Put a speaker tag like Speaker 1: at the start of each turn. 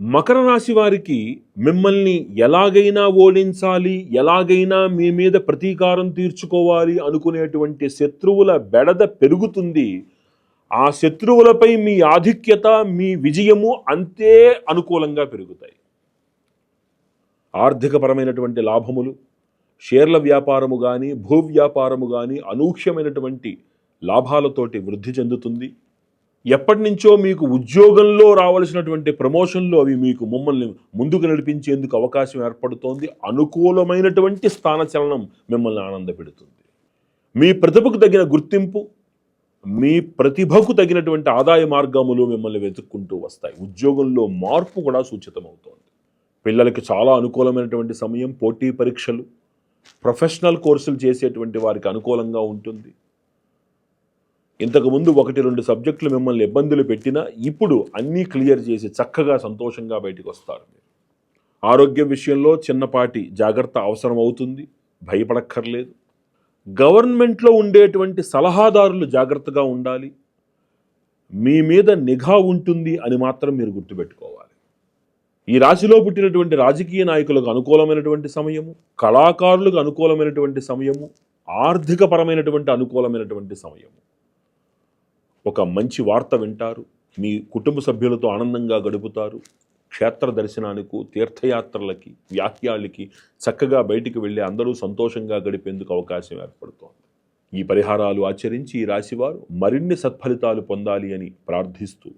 Speaker 1: మకర రాశి వారికి మిమ్మల్ని ఎలాగైనా ఓడించాలి ఎలాగైనా మీ మీద ప్రతీకారం తీర్చుకోవాలి అనుకునేటువంటి శత్రువుల బెడద పెరుగుతుంది. ఆ శత్రువులపై మీ ఆధిక్యత మీ విజయము అంతే అనుకూలంగా పెరుగుతాయి. ఆర్థికపరమైనటువంటి లాభములు షేర్ల వ్యాపారము కానీ భూ వ్యాపారము కానీ అనూహ్యమైనటువంటి లాభాలతోటి వృద్ధి చెందుతుంది. ఎప్పటి నుంచో మీకు ఉద్యోగంలో రావలసినటువంటి ప్రమోషన్లు అవి మీకు మమ్మల్ని ముందుకు నడిపించేందుకు అవకాశం ఏర్పడుతోంది. అనుకూలమైనటువంటి స్థానచలనం మిమ్మల్ని ఆనందపెడుతుంది. మీ ప్రతిభకు తగిన గుర్తింపు మీ ప్రతిభకు తగినటువంటి ఆదాయ మార్గములు మిమ్మల్ని వెతుక్కుంటూ వస్తాయి. ఉద్యోగంలో మార్పు కూడా సూచితమవుతోంది. పిల్లలకి చాలా అనుకూలమైనటువంటి సమయం పోటీ పరీక్షలు ప్రొఫెషనల్ కోర్సులు చేసేటువంటి వారికి అనుకూలంగా ఉంటుంది. ఇంతకుముందు ఒకటి రెండు సబ్జెక్టులు మిమ్మల్ని ఇబ్బందులు పెట్టినా ఇప్పుడు అన్నీ క్లియర్ చేసి చక్కగా సంతోషంగా బయటకు వస్తారు మీరు. ఆరోగ్యం విషయంలో చిన్నపాటి జాగ్రత్త అవసరం అవుతుంది భయపడక్కర్లేదు. గవర్నమెంట్లో ఉండేటువంటి సలహాదారులు జాగ్రత్తగా ఉండాలి. మీ మీద నిఘా ఉంటుంది అని మాత్రం మీరు గుర్తుపెట్టుకోవాలి. ఈ రాశిలో పుట్టినటువంటి రాజకీయ నాయకులకు అనుకూలమైనటువంటి సమయము కళాకారులకు అనుకూలమైనటువంటి సమయము ఆర్థికపరమైనటువంటి అనుకూలమైనటువంటి సమయము. ఒక మంచి వార్త వింటారు మీ కుటుంబ సభ్యులతో ఆనందంగా గడుపుతారు. క్షేత్ర దర్శనానికి తీర్థయాత్రలకి వ్యాఖ్యాలకి చక్కగా బయటికి వెళ్ళి అందరూ సంతోషంగా గడిపేందుకు అవకాశం ఏర్పడుతోంది. ఈ పరిహారాలు ఆచరించి ఈ రాశివారు మరిన్ని సత్ఫలితాలు పొందాలి అని ప్రార్థిస్తూ